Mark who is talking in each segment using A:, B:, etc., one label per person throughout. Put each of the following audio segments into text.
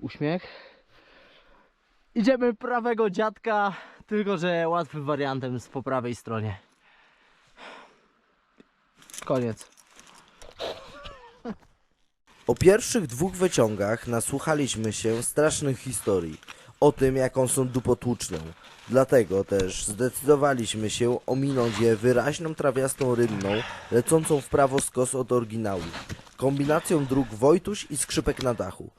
A: uśmiech. Idziemy prawego dziadka, tylko że łatwym wariantem jest po prawej stronie. Koniec.
B: O pierwszych dwóch wyciągach nasłuchaliśmy się strasznych historii o tym, jaką są dupotłuczną. Dlatego też zdecydowaliśmy się ominąć je wyraźną trawiastą rynną, lecącą w prawo skos od oryginału, kombinacją dróg Wojtuś i skrzypek na dachu.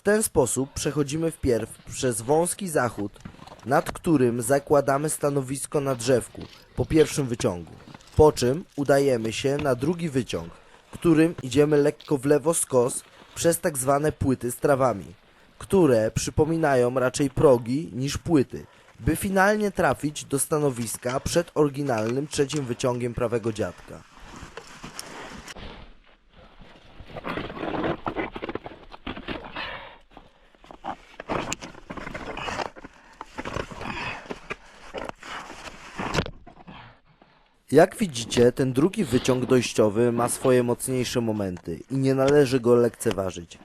B: W ten sposób przechodzimy wpierw przez wąski zachód, nad którym zakładamy stanowisko na drzewku po pierwszym wyciągu. Po czym udajemy się na drugi wyciąg, którym idziemy lekko w lewo skos przez tak zwane płyty z trawami, które przypominają raczej progi niż płyty, by finalnie trafić do stanowiska przed oryginalnym trzecim wyciągiem prawego dziadka. Jak widzicie, ten drugi wyciąg dojściowy ma swoje mocniejsze momenty i nie należy go lekceważyć.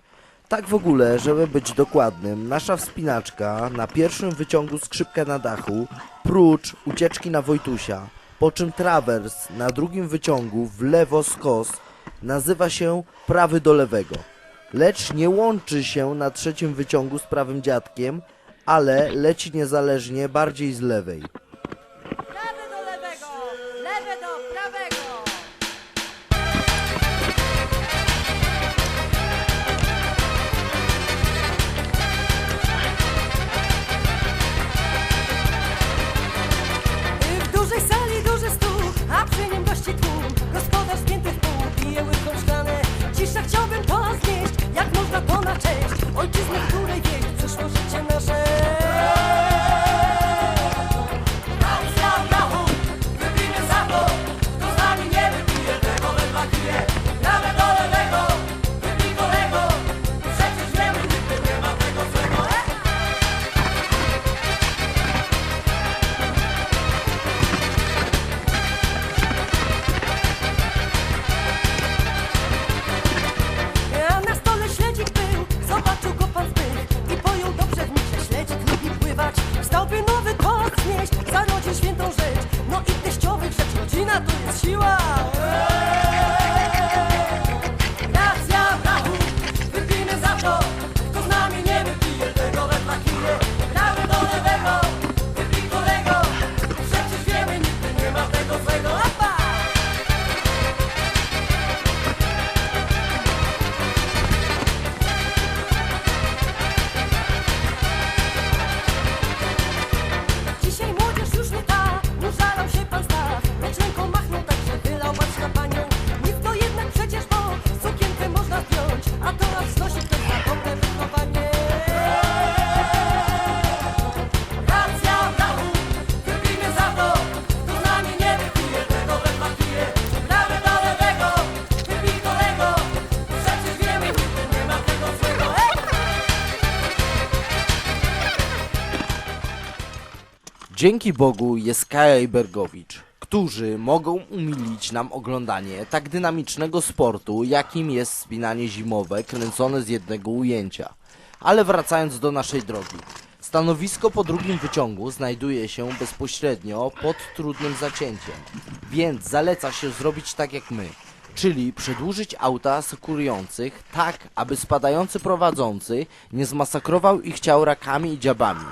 B: Tak w ogóle, żeby być dokładnym, nasza wspinaczka na pierwszym wyciągu skrzypka na dachu, prócz ucieczki na Wojtusia, po czym trawers na drugim wyciągu w lewo skos nazywa się prawy do lewego. Lecz nie łączy się na trzecim wyciągu z prawym dziadkiem, ale leci niezależnie bardziej z lewej.
C: Wszak chciałbym poznać
B: Dzięki Bogu jest Kaja i Bergowicz, którzy mogą umilić nam oglądanie tak dynamicznego sportu, jakim jest spinanie zimowe kręcone z jednego ujęcia. Ale wracając do naszej drogi. Stanowisko po drugim wyciągu znajduje się bezpośrednio pod trudnym zacięciem, więc zaleca się zrobić tak jak my, czyli przedłużyć auta asekurujących tak, aby spadający prowadzący nie zmasakrował ich ciał rakami i dziabami.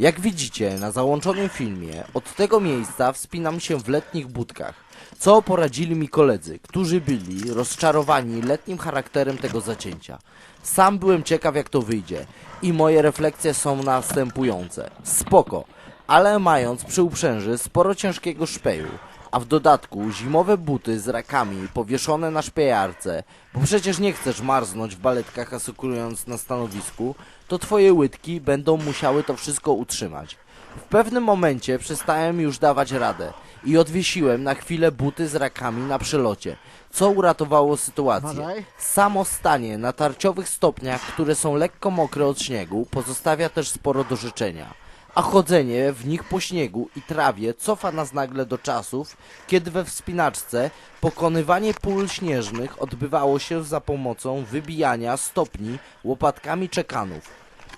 B: Jak widzicie na załączonym filmie, od tego miejsca wspinam się w letnich budkach, co poradzili mi koledzy, którzy byli rozczarowani letnim charakterem tego zacięcia. Sam byłem ciekaw jak to wyjdzie i moje refleksje są następujące. Spoko, ale mając przy uprzęży sporo ciężkiego szpeju, a w dodatku zimowe buty z rakami powieszone na szpejarce, bo przecież nie chcesz marznąć w baletkach asekurując na stanowisku, to twoje łydki będą musiały to wszystko utrzymać. W pewnym momencie przestałem już dawać radę i odwiesiłem na chwilę buty z rakami na przelocie, co uratowało sytuację. Samo stanie na tarciowych stopniach, które są lekko mokre od śniegu, pozostawia też sporo do życzenia. A chodzenie w nich po śniegu i trawie cofa nas nagle do czasów, kiedy we wspinaczce pokonywanie pól śnieżnych odbywało się za pomocą wybijania stopni łopatkami czekanów.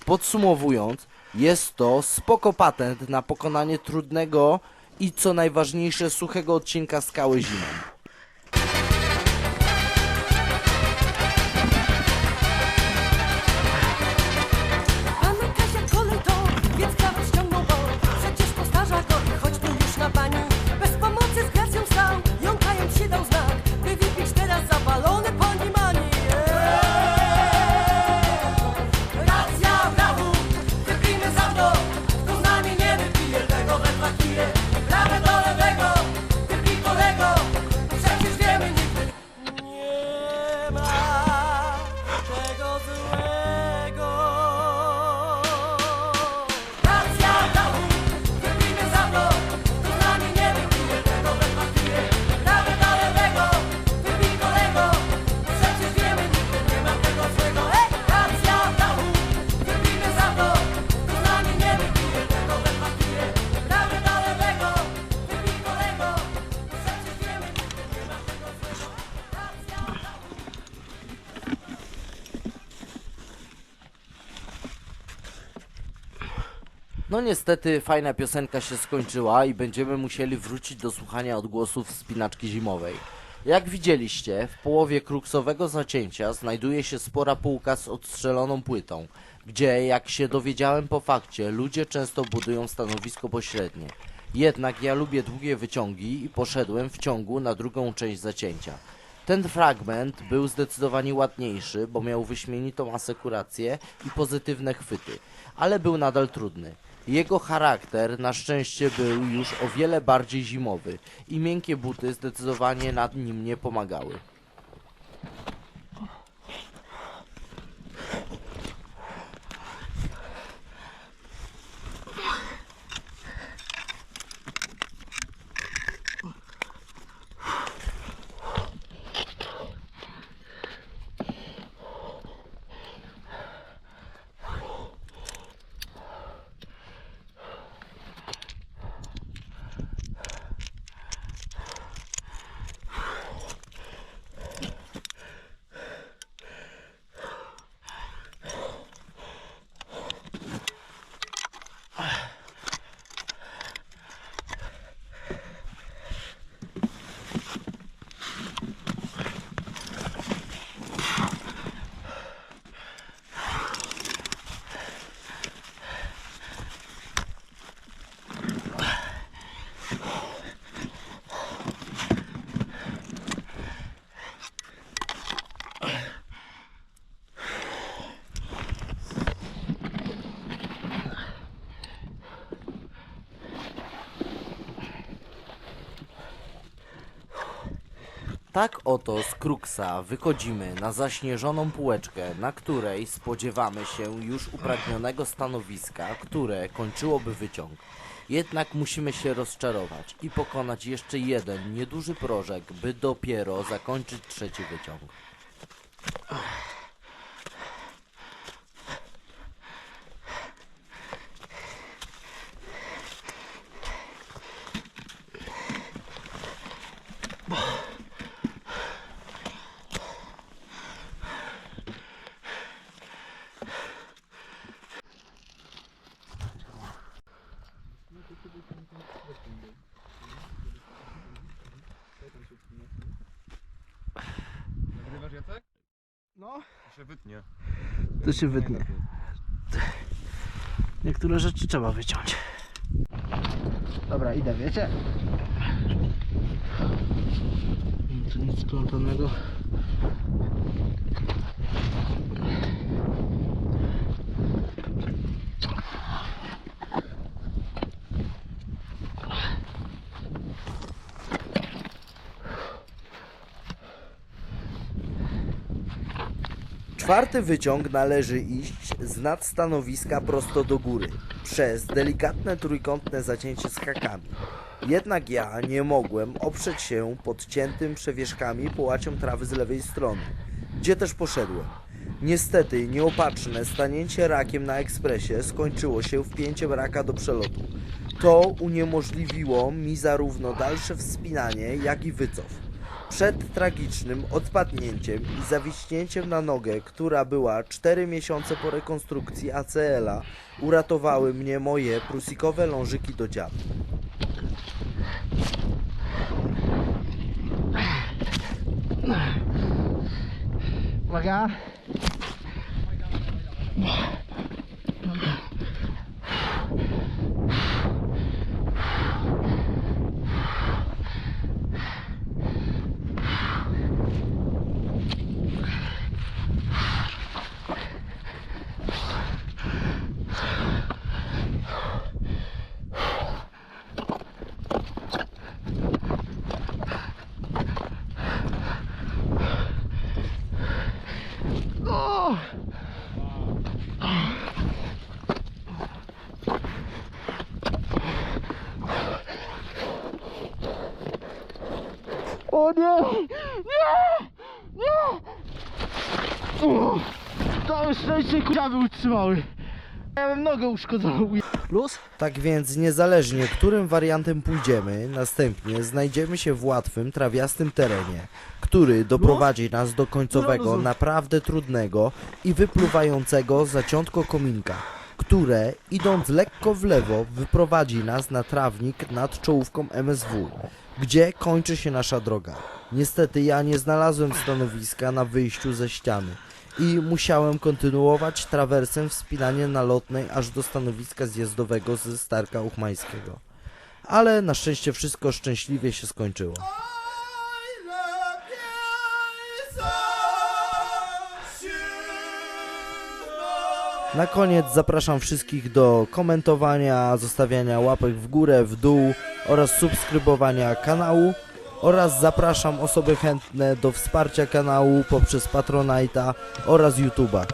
B: Podsumowując, jest to spoko patent na pokonanie trudnego i co najważniejsze suchego odcinka skały zimą. Niestety fajna piosenka się skończyła i będziemy musieli wrócić do słuchania odgłosów spinaczki zimowej. Jak widzieliście, w połowie kruksowego zacięcia znajduje się spora półka z odstrzeloną płytą, gdzie, jak się dowiedziałem po fakcie, ludzie często budują stanowisko pośrednie. Jednak ja lubię długie wyciągi i poszedłem w ciągu na drugą część zacięcia. Ten fragment był zdecydowanie ładniejszy, bo miał wyśmienitą asekurację i pozytywne chwyty, ale był nadal trudny. Jego charakter na szczęście był już o wiele bardziej zimowy i miękkie buty zdecydowanie nad nim nie pomagały. Tak oto z Kruksa wychodzimy na zaśnieżoną półeczkę, na której spodziewamy się już upragnionego stanowiska, które kończyłoby wyciąg. Jednak musimy się rozczarować i pokonać jeszcze jeden nieduży prożek, by dopiero zakończyć trzeci wyciąg.
D: To się wytnie.
A: to się wytnie. Niektóre rzeczy trzeba wyciąć. Dobra, idę, wiecie? Tu nic splątanego.
B: Czwarty wyciąg należy iść z nadstanowiska prosto do góry, przez delikatne trójkątne zacięcie z hakami. Jednak ja nie mogłem oprzeć się podciętym przewieszkami połaciom trawy z lewej strony, gdzie też poszedłem. Niestety nieopatrzne stanięcie rakiem na ekspresie skończyło się wpięciem raka do przelotu. To uniemożliwiło mi zarówno dalsze wspinanie, jak i wycof. Przed tragicznym odpadnięciem i zawiśnięciem na nogę, która była 4 miesiące po rekonstrukcji ACL-a, uratowały mnie moje prusikowe lążyki do dziadu.
A: Uwaga. O nie! Nie! Nie! O, to szczęście kurwa utrzymały. Ja bym nogę uszkodzoną. Luz?
B: Tak więc niezależnie którym wariantem pójdziemy, następnie znajdziemy się w łatwym, trawiastym terenie, który doprowadzi nas do końcowego, naprawdę trudnego i wypluwającego zaciątko kominka, które idąc lekko w lewo wyprowadzi nas na trawnik nad czołówką MSW, gdzie kończy się nasza droga. Niestety ja nie znalazłem stanowiska na wyjściu ze ściany i musiałem kontynuować trawersem wspinanie nalotnej aż do stanowiska zjazdowego ze Starka Uchmańskiego. Ale na szczęście wszystko szczęśliwie się skończyło. Na koniec zapraszam wszystkich do komentowania, zostawiania łapek w górę, w dół oraz subskrybowania kanału oraz zapraszam osoby chętne do wsparcia kanału poprzez Patronite'a oraz YouTube'a.